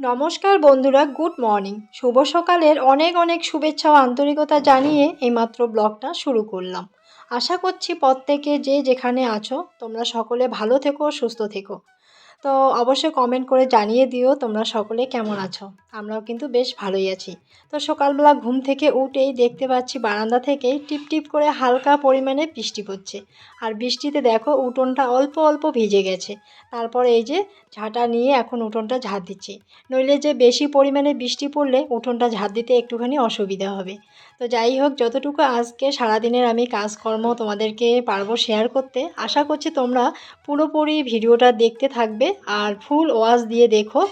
নমস্কার বন্ধুরা, good morning. শুভ সকালের অনেক অনেক শুভেচ্ছা ও আন্তরিকতা জানিয়ে এইমাত্র ব্লগটা শুরু করলাম। আশা করছি প্রত্যেকে যে যেখানে আছো, তোমরা সকলে ভালো থেকো, সুস্থ থেকো। তো অবশ্যই কমেন্ট করে জানিয়ে দিও তোমরা সকলে কেমন আছো। আমরাও কিন্তু বেশ ভালোই আছি। তো সকালবেলা ঘুম থেকে উঠেই দেখতে পাচ্ছি বারান্দা থেকেই টিপ টিপ করে হালকা পরিমাণে বৃষ্টি পড়ছে। আর বৃষ্টিতে দেখো উঠোনটা অল্প অল্প ভিজে গেছে। তারপর এই যে ঝাঁটা নিয়ে এখন উঠোনটা ঝাঁট দিচ্ছি। নইলে যে বেশি পরিমাণে বৃষ্টি পড়লে উঠোনটা ঝাঁট দিতে একটুখানি অসুবিধা হবে। তো যাই হোক, যতটুকু আজকে সারাদিনের আমি কাজকর্ম তোমাদেরকে পারব শেয়ার করতে, আশা করছি তোমরা পুরোপুরি ভিডিওটা দেখতে থাকবে আর ফুল ওয়াশ দিয়ে দেখো।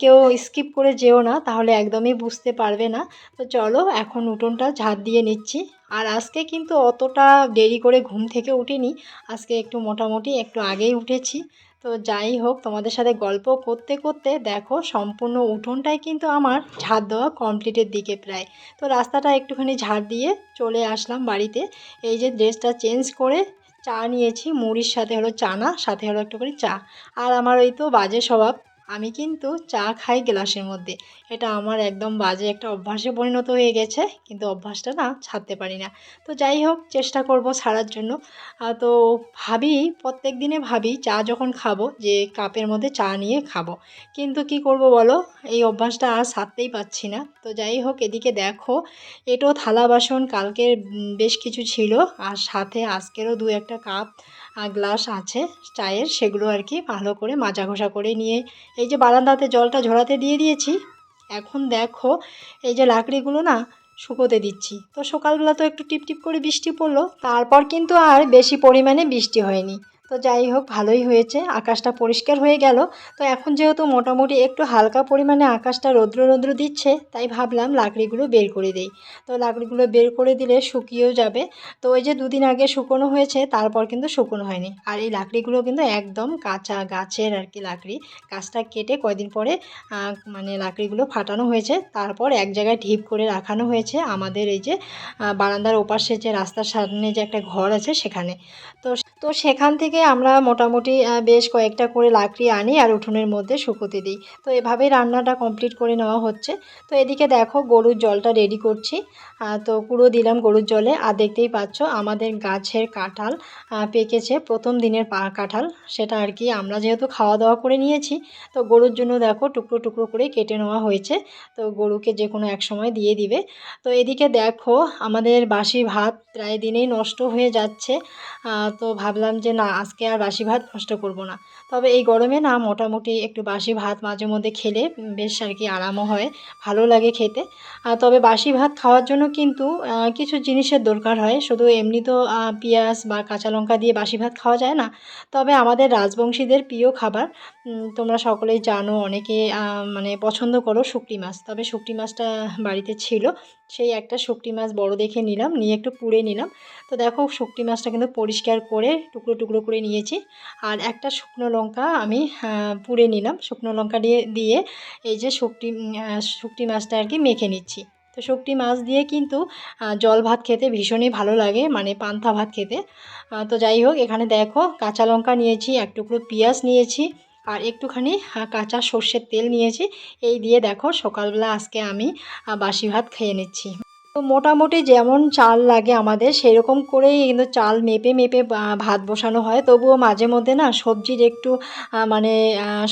কেউ স্কিপ করে যেও না, তাহলে একদমই বুঝতে পারবে না। তো চলো, এখন উঠোনটা ঝাঁট দিয়ে নিচ্ছি। আর আজকে কিন্তু অতটা দেরি করে ঘুম থেকে উঠিনি। আজকে একটু মোটামুটি একটু আগেই উঠেছি। তো যাই হোক, তোমাদের সাথে গল্প করতে করতে দেখো সম্পূর্ণ উঠোনটাই কিন্তু আমার ঝাড় দেওয়া কমপ্লিটের দিকে প্রায়। তো রাস্তাটা একটুখানি ঝাড় দিয়ে চলে আসলাম বাড়িতে। এই যে ড্রেসটা চেঞ্জ করে চা নিয়েছি, মুড়ির সাথে হলো চানা, সাথে হলো একটু করে চা। আর আমার ওই তো বাজে স্বভাব, আমি কিন্তু চা খাই গ্লাসের মধ্যে। এটা আমার একদম বাজে একটা অভ্যাসে পরিণত হয়ে গেছে, কিন্তু অভ্যাসটা না ছাড়তে পারি না। তো যাই হোক, চেষ্টা করব ছাড়ার জন্য। তো ভাবি, প্রত্যেক দিনে ভাবি, চা যখন খাব, যে কাপের মধ্যে চা নিয়ে খাব। কিন্তু কি করব বলো, এই অভ্যাসটা আর ছাড়তেই পাচ্ছি না। তো যাই হোক, এদিকে দেখো এটাও থালা বাসন কালকের বেশ কিছু ছিল। আর সাথে আজকেরও দু একটা কাপ গ্লাস আছে চায়ের, সেগুলো আর কি ভালো করে মাজা ঘষা করে নিয়ে, এই যে বারান্দাতে জলটা ঝরাতে দিয়ে দিয়েছি এখন দেখো, এই যে লাকড়িগুলো না শুকোতে দিচ্ছি। তো সকালবেলা তো একটু টিপ টিপ করে বৃষ্টি পড়ল, তারপর কিন্তু আর বেশি পরিমাণে বৃষ্টি হয়নি। তো যাই হোক, ভালোই হয়েছে। আকাশটা পরিষ্কার হয়ে গেল। তো এখন যেহেতু মোটামুটি একটু হালকা পরিমাণে আকাশটা রৌদ্র রৌদ্র দিচ্ছে, তাই ভাবলাম লাকড়িগুলো বের করে দেই। তো লাকড়িগুলো বের করে দিলে শুকিয়েও যাবে। তো ওই যে দুদিন আগে শুকনো হয়েছে, তারপর কিন্তু শুকনো হয়নি। আর এই লাকড়িগুলো কিন্তু একদম কাঁচা গাছের আর কি লাকড়ি। গাছটা কেটে কয়দিন পরে মানে লাকড়িগুলো ফাটানো হয়েছে। তারপর এক জায়গায় ঢিপ করে রাখানো হয়েছে আমাদের এই যে বারান্দার ওপাশে যে রাস্তার সামনে যে একটা ঘর আছে সেখানে। তো তো সেখান থেকে আমরা মোটামুটি বেশ কয়েকটা করে লাকড়ি আনি আর উঠোনের মধ্যে শুকোতে দিই। তো এভাবেই রান্নাটা কমপ্লিট করে নেওয়া হচ্ছে। তো এদিকে দেখো গরুর জলটা রেডি করছি। তো কুড়ো দিলাম গরুর জলে। আর দেখতেই পাচ্ছ আমাদের গাছের কাঁঠাল পেকেছে প্রথম দিনের কাঁঠাল। সেটা আর কি আমরা যেহেতু খাওয়া দাওয়া করে নিয়েছি, তো গরুর জন্য দেখো টুকরো টুকরো করে কেটে নেওয়া হয়েছে। তো গরুকে যে কোনো এক সময় দিয়ে দিবে। তো এদিকে দেখো আমাদের বাসি ভাত প্রায় দিনেই নষ্ট হয়ে যাচ্ছে। তো ভাবলাম যে না আজকে আর বাসি ভাত কষ্ট করব না। তবে এই গরমে না মোটামুটি একটু বাসি ভাত মাঝে মধ্যে খেলে বেশ আর কি আরামও হয়, ভালো লাগে খেতে। তবে বাসি ভাত খাওয়ার জন্য কিন্তু কিছু জিনিসের দরকার হয়। শুধু এমনি তো পেঁয়াজ বা কাঁচা লঙ্কা দিয়ে বাসি ভাত খাওয়া যায় না। তবে আমাদের রাজবংশীদের প্রিয় খাবার তোমরা সকলেই জানো, অনেকে মানে পছন্দ করো শুকটি মাছ। তবে শুকটি মাছটা বাড়িতে ছিল, সেই একটা শুকটি মাছ বড় দেখে নিলাম, নিয়ে একটু পুড়ে নিলাম। তো দেখো, শুকটি মাছটা কিন্তু পরিষ্কার করে টুকরো টুকরো করে নিয়েছি। আর একটা শুকনো লঙ্কা আমি পুড়ে নিলাম। শুকনো লঙ্কা দিয়ে দিয়ে এই যে শুকটি শুকটি মাছটা আর কি মেখে নিচ্ছি। তো শুকটি মাছ দিয়ে কিন্তু জল ভাত খেতে ভীষণই ভালো লাগে মানে পান্তা ভাত খেতে। তো যাই হোক, এখানে দেখো কাঁচা লঙ্কা নিয়েছি, এক টুকরো পেঁয়াজ নিয়েছি। আর একটুখানি কাঁচা সর্ষের তেল নিয়েছি। এই দিয়ে দেখো সকালবেলা আজকে আমি বাসি ভাত খেয়ে নিচ্ছি। তো মোটামুটি যেমন চাল লাগে আমাদের, সেরকম করেই কিন্তু চাল মেপে মেপে ভাত বসানো হয়। তবুও মাঝে মধ্যে না সবজির একটু মানে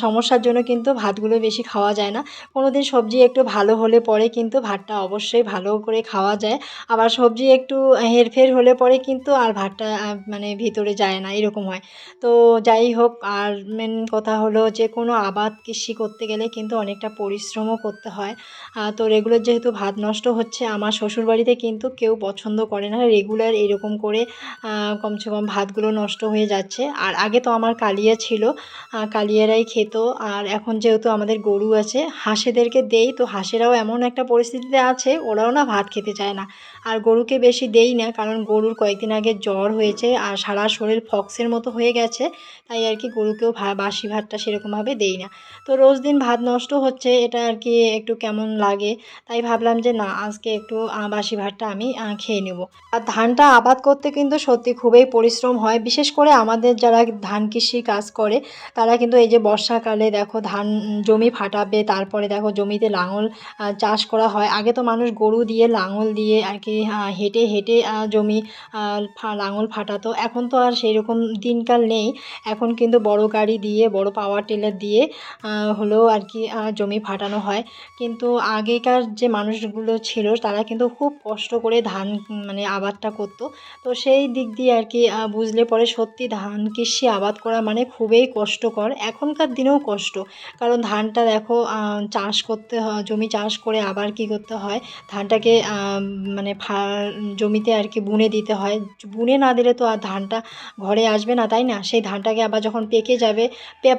সমস্যার জন্য কিন্তু ভাতগুলো বেশি খাওয়া যায় না। কোনো দিন সবজি একটু ভালো হলে পরে কিন্তু ভাতটা অবশ্যই ভালো করে খাওয়া যায়। আবার সবজি একটু হেরফের হলে পরে কিন্তু আর ভাতটা মানে ভিতরে যায় না, এরকম হয়। তো যাই হোক, আর মেন কথা হলো যে, কোনো আবাদ কৃষি করতে গেলে কিন্তু অনেকটা পরিশ্রমও করতে হয়। তো রেগুলার যেহেতু ভাত নষ্ট হচ্ছে, আমার শ্বশুরবাড়িতে কিন্তু কেউ পছন্দ করে না। রেগুলার এরকম করে কমসে কম ভাতগুলো নষ্ট হয়ে যাচ্ছে। আর আগে তো আমার কালিয়া ছিল কালিয়ারাই খেত। আর এখন যেহেতু আমাদের গরু আছে, হাঁসেদেরকে দেই, তো হাঁসেরাও এমন একটা পরিস্থিতিতে আছে, ওরাও না ভাত খেতে চায় না। আর গরুকে বেশি দেই না, কারণ গরুর কয়েকদিন আগে জ্বর হয়েছে, আর সারা শরীর ফক্সের মতো হয়ে গেছে, তাই আর কি গরুকেও বাসি ভাতটা সেরকমভাবে দেই না। তো রোজ দিন ভাত নষ্ট হচ্ছে, এটা আর কি একটু কেমন লাগে? তাই ভাবলাম যে না, আজকে একটু বাসি ভাতটা আমি খেয়ে নেব। আর ধানটা আবাদ করতে কিন্তু সত্যি খুবই পরিশ্রম হয়। বিশেষ করে আমাদের যারা ধান কৃষি কাজ করে, তারা কিন্তু এই যে বর্ষাকালে দেখো ধান জমি ফাটাবে, তারপরে দেখো জমিতে লাঙল চাষ করা হয়। আগে তো মানুষ গরু দিয়ে লাঙল দিয়ে আর কি হেঁটে হেঁটে জমি লাঙল ফাটাতো। এখন তো আর সেই রকম দিনকাল নেই। এখন কিন্তু বড় গাড়ি দিয়ে, বড় পাওয়ার টিলার দিয়ে হলেও আর কি জমি ফাটানো হয়। কিন্তু আগেকার যে মানুষগুলো ছিল, তারা কিন্তু খুব কষ্ট করে ধান মানে আবাদটা করতো। তো সেই দিক দিয়ে আর কি বুঝলে পরে সত্যি ধান কৃষি আবাদ করা মানে খুবই কষ্টকর। এখনকার দিনেও কষ্ট। কারণ ধানটা দেখো চাষ করতে হয় জমি চাষ করে আবার কি করতে হয়? ধানটাকে মানে জমিতে আর কি বুনে দিতে হয়। বুনে না দিলে তো আর ধানটা ঘরে আসবে না, তাই না? সেই ধানটাকে আবার যখন পেকে যাবে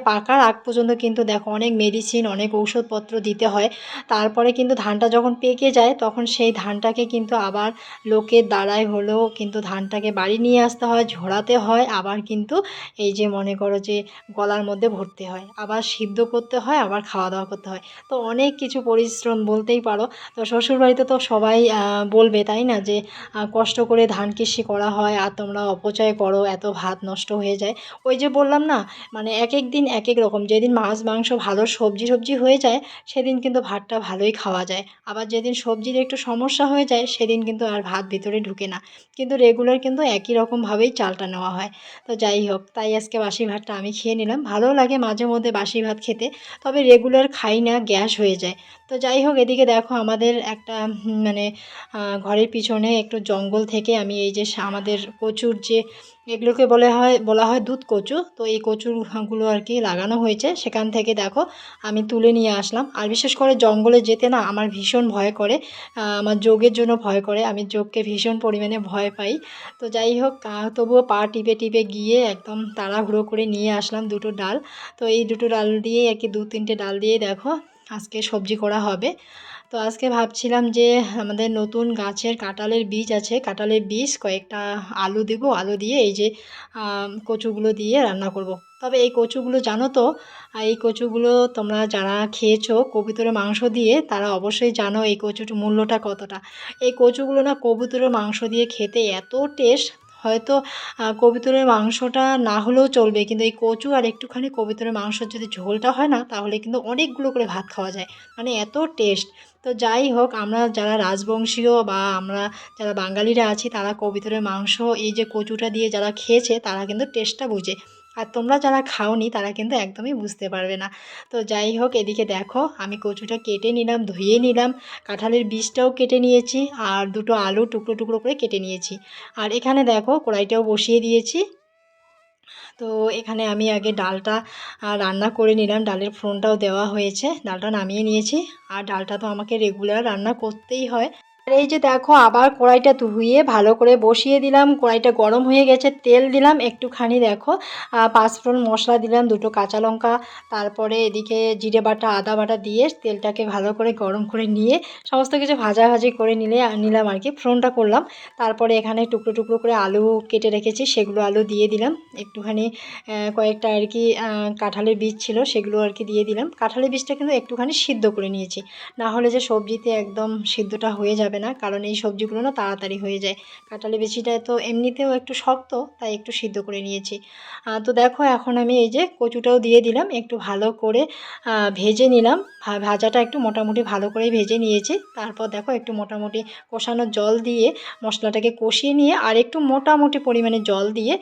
পাকার আগ পর্যন্ত কিন্তু দেখো অনেক মেডিসিন অনেক ঔষধপত্র দিতে হয়। তারপরে কিন্তু ধানটা যখন পেকে যায়, তখন সেই ধানটাকে কিন্তু আবার লোকের দ্বারাই হলেও কিন্তু ধানটাকে বাড়ি নিয়ে আসতে হয়, ঝোড়াতে হয়, আবার কিন্তু এই যে মনে করো যে গলার মধ্যে ভরতে হয়, আবার সিদ্ধ করতে হয়, আবার খাওয়া দাওয়া করতে হয়। তো অনেক কিছু পরিশ্রম বলতেই পারো। তো শ্বশুরবাড়িতে তো সবাই বলবে, তাই না? যে কষ্ট করে ধান কৃষি করা হয় আর তোমরা অপচয় করো, এত ভাত নষ্ট হয়ে যায়। ওই যে বললাম না মানে এক এক দিন এক এক রকম। যেদিন মাছ, মাংস ভালো সবজি সবজি হয়ে যায়, সেদিন কিন্তু ভাতটা ভালোই খাওয়া যায়। আবার যেদিন সবজির একটু সমস্যা হয়ে যায়, সেদিন কিন্তু আর ভাত ভিতরে ঢুকে না। কিন্তু রেগুলার কিন্তু একই রকমভাবেই চালটা নেওয়া হয়। তো যাই হোক, তাই আজকে বাসি ভাতটা আমি খেয়ে নিলাম। ভালো লাগে মাঝে মধ্যে বাসি ভাত খেতে, তবে রেগুলার খাই না, গ্যাস হয়ে যায়। তো যাই হোক, এদিকে দেখো আমাদের একটা মানে ঘরের পিছনে একটু জঙ্গল থেকে আমি এই যে আমাদের কচুর যে, এগুলোকে বলে হয়, বলা হয় দুধ কচু। তো এই কচুরগুলো আর কি লাগানো হয়েছে। সেখান থেকে দেখো, আমি তুলে নিয়ে আসলাম। আর বিশেষ করে জঙ্গলে যেতে না, আমার ভীষণ ভয় করে। আমার যোগের জন্য ভয় করে। আমি যোগকে ভীষণ পরিমাণে ভয় পাই। তো যাই হোক তবুও পা টিপে টিপে গিয়ে একদম তাড়াহুড়ো করে নিয়ে আসলাম দুটো ডাল। তো এই দুটো ডাল দিয়ে আর কি, দু তিনটে ডাল দিয়ে দেখো আজকে সবজি করা হবে। তো আজকে ভাবছিলাম যে, আমাদের নতুন গাছের কাঁঠালের বীজ আছে, কাঁঠালের বীজ কয়েকটা আলু দেব। আলু দিয়ে এই যে কচুগুলো দিয়ে রান্না করব। তবে এই কচুগুলো জানো তো এই কচুগুলো তোমরা যারা খেয়েছো কবুতরের মাংস দিয়ে, তারা অবশ্যই জানো এই কচুর মূল্যটা কতটা। এই কচুগুলো না কবুতরের মাংস দিয়ে খেতে এত টেস্ট হয়তো কবিতরের মাংসটা না হলেও চলবে। কিন্তু এই কচু আর একটুখানি কবিতরের মাংসর যদি ঝোলটা হয় না, তাহলে কিন্তু অনেকগুলো করে ভাত খাওয়া যায়। মানে এত টেস্ট তো যাই হোক, আমরা যারা রাজবংশীয় বা আমরা যারা বাঙালিরা আছি, তারা কবিতরের মাংস, এই যে কচুটা দিয়ে যারা খেয়েছে, তারা কিন্তু টেস্টটা বুঝে। আর তোমরা যারা খাওনি, তারা কিন্তু একদমই বুঝতে পারবে না। তো যাই হোক, এদিকে দেখো, আমি কচুটা কেটে নিলাম, ধুয়ে নিলাম, কাঁঠালের বীজটাও কেটে নিয়েছি, আর দুটো আলু টুকরো টুকরো করে কেটে নিয়েছি। আর এখানে দেখো, কড়াইটাও বসিয়ে দিয়েছি। তো এখানে আমি আগে ডালটা রান্না করে নিলাম, ডালের ফোড়নটাও দেওয়া হয়েছে, ডালটা নামিয়ে নিয়েছি। আর ডালটা তো আমাকে রেগুলার রান্না করতেই হয়। আর এই যে দেখো, আবার কড়াইটা ধুয়ে ভালো করে বসিয়ে দিলাম। কড়াইটা গরম হয়ে গেছে, তেল দিলাম। একটুখানি দেখো পাঁচফোড়ন মশলা দিলাম, দুটো কাঁচা লঙ্কা, তারপরে এদিকে জিরে বাটা, আদা বাটা দিয়ে তেলটাকে ভালো করে গরম করে নিয়ে সমস্ত কিছু ভাজাভাজি করে নিলে, নিলাম আর কি, ফোড়নটা করলাম। তারপরে এখানে টুকরো টুকরো করে আলু কেটে রেখেছি, সেগুলো আলু দিয়ে দিলাম। একটুখানি কয়েকটা আর কি কাঁঠালের বীজ ছিল, সেগুলো আর কি দিয়ে দিলাম। কাঁঠালের বীজটা কিন্তু একটুখানি সিদ্ধ করে নিয়েছি। না হলে যে সবজিতে একদম সিদ্ধটা হয়ে যাবে না। কারণ এই সবজিগুলো না তাড়াতাড়ি হয়ে যায়। কাঁঠালের বিচিটা তো এমনিতেও একটু শক্ত, তাই একটু সিদ্ধ করে নিয়েছি। তো দেখো এখন আমি এই যে কচুটাও দিয়ে দিলাম, একটু ভালো করে ভেজে নিলাম। ভাজাটা একটু মোটামুটি ভালো করেই ভেজে নিয়েছি। তারপর দেখো একটু মোটামুটি কষানো জল দিয়ে মশলাটাকে কষিয়ে নিয়ে, আর একটু মোটামুটি পরিমাণে জল দিয়ে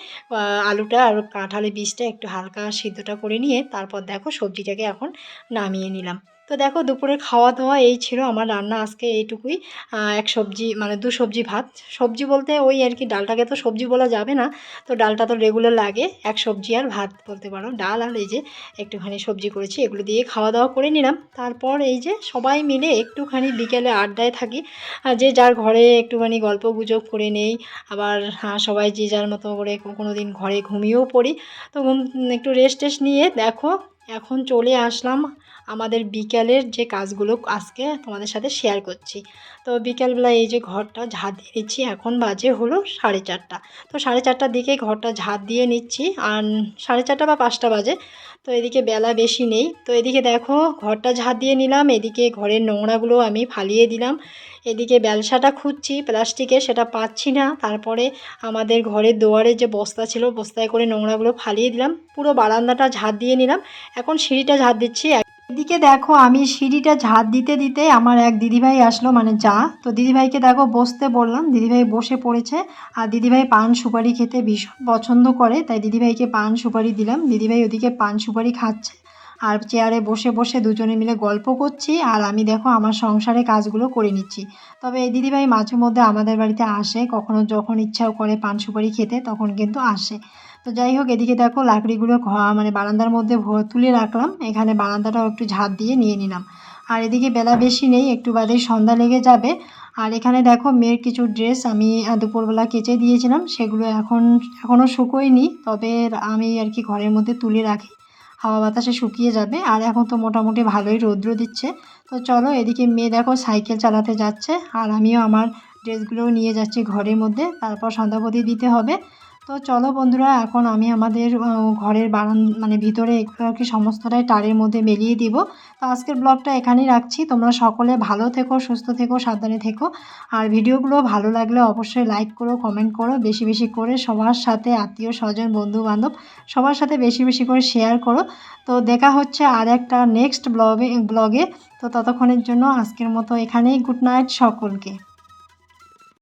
আলুটা আর কাঁঠালের বীজটা একটু হালকা সিদ্ধটা করে নিয়ে, তারপর দেখো সবজিটাকে এখন নামিয়ে নিলাম। তো দেখো দুপুরের খাওয়া দাওয়া এই ছিল আমার রান্না আজকে এইটুকুই। এক সবজি মানে দু সবজি ভাত। সবজি বলতে ওই আর কি ডালটাকে তো সবজি বলা যাবে না। তো ডালটা তো রেগুলার লাগে, এক সবজি আর ভাত বলতে পারো। ডাল আর এই যে একটুখানি সবজি করেছি, এগুলো দিয়ে খাওয়া দাওয়া করে নিলাম। তারপর এই যে সবাই মিলে একটুখানি বিকেলে আড্ডায় থাকি। আর যে যার ঘরে একটুখানি গল্প গুজব করে নেই, আবার সবাই যে যার মতো করে কোনো দিন ঘরে ঘুমিয়েও পড়ি। তো একটু রেস্ট টেস্ট নিয়ে দেখো, এখন চলে আসলাম আমাদের বিকেলের যে কাজগুলো আজকে তোমাদের সাথে শেয়ার করছি। তো বিকেলবেলা এই যে ঘরটা ঝাঁট দিয়ে নিচ্ছি, এখন বাজে হলো সাড়ে চারটা। তো সাড়ে চারটার দিকে ঘরটা ঝাঁট দিয়ে নিচ্ছি, আর সাড়ে চারটা বা পাঁচটা বাজে। তো এদিকে বেলা বেশি নেই। তো এদিকে দেখো ঘরটা ঝাঁট দিয়ে নিলাম, এদিকে ঘরের নোংরাগুলো আমি ফালিয়ে দিলাম। এদিকে ব্যবসাটা খুঁজছি, প্লাস্টিকের সেটা পাচ্ছি না। তারপরে আমাদের ঘরের দুয়ারে যে বস্তা ছিল, বস্তায় করে নোংরাগুলো ফালিয়ে দিলাম। পুরো বারান্দাটা ঝাঁট দিয়ে নিলাম। এখন সিঁড়িটা ঝাঁট দিচ্ছি। এদিকে দেখো, আমি সিঁড়িটা ঝাঁট দিতে দিতে আমার এক দিদিভাই আসলো মানে যা তো দিদিভাইকে দেখো, বসতে বললাম। দিদিভাই বসে পড়েছে। আর দিদিভাই পান সুপারি খেতে ভীষণ পছন্দ করে, তাই দিদিভাইকে পান সুপারি দিলাম। দিদিভাই ওদিকে পান সুপারি খাচ্ছে। আর চেয়ারে বসে বসে দুজনে মিলে গল্প করছি। আর আমি দেখো, আমার সংসারে কাজগুলো করে নিচ্ছি। তবে এই দিদিভাই মাঝে মধ্যে আমাদের বাড়িতে আসে। কখনো যখন ইচ্ছাও করে পান সুপারি খেতে, তখন কিন্তু আসে। তো যাই হোক, এদিকে দেখো লাকড়িগুলো মানে বারান্দার মধ্যে তুলে রাখলাম। এখানে বারান্দাটাও একটু ঝাঁট দিয়ে নিয়ে নিলাম। আর এদিকে বেলা বেশি নেই, একটু বাদেই সন্ধ্যা লেগে যাবে। আর এখানে দেখো মেয়ের কিছু ড্রেস আমি দুপুরবেলা কেচে দিয়েছিলাম। সেগুলো এখন এখনও শুকোয়নি, তবে আমি আর কি ঘরের মধ্যে তুলে রাখি। হাওয়া বাতাসে শুকিয়ে যাবে, আর এখন তো মোটামুটি ভালোই রৌদ্র দিচ্ছে। তো চলো এদিকে মেয়ে দেখো সাইকেল চালাতে যাচ্ছে। আর আমিও আমার ড্রেসগুলোও নিয়ে যাচ্ছি ঘরের মধ্যে। তারপর সন্ধ্যাপতি দিতে হবে। তো চলো বন্ধুরা, এখন আমি আমাদের ঘরের বারান মানে ভিতরে কি সমস্তটাই তারের মধ্যে মেলিয়ে দিব। তো আজকের ব্লগটা এখানেই রাখছি। তোমরা সকলে ভালো থেকো, সুস্থ থেকো, সাবধানে থেকো। আর ভিডিওগুলো ভালো লাগলে অবশ্যই লাইক করো কমেন্ট করো। বেশি বেশি করে সবার সাথে আত্মীয় স্বজন বন্ধু বান্ধব সবার সাথে বেশি বেশি করে শেয়ার করো। তো দেখা হচ্ছে আর একটা নেক্সট ব্লগে ব্লগে তো ততক্ষণের জন্য আজকের মতো এখানেই। গুড নাইট সকলকে।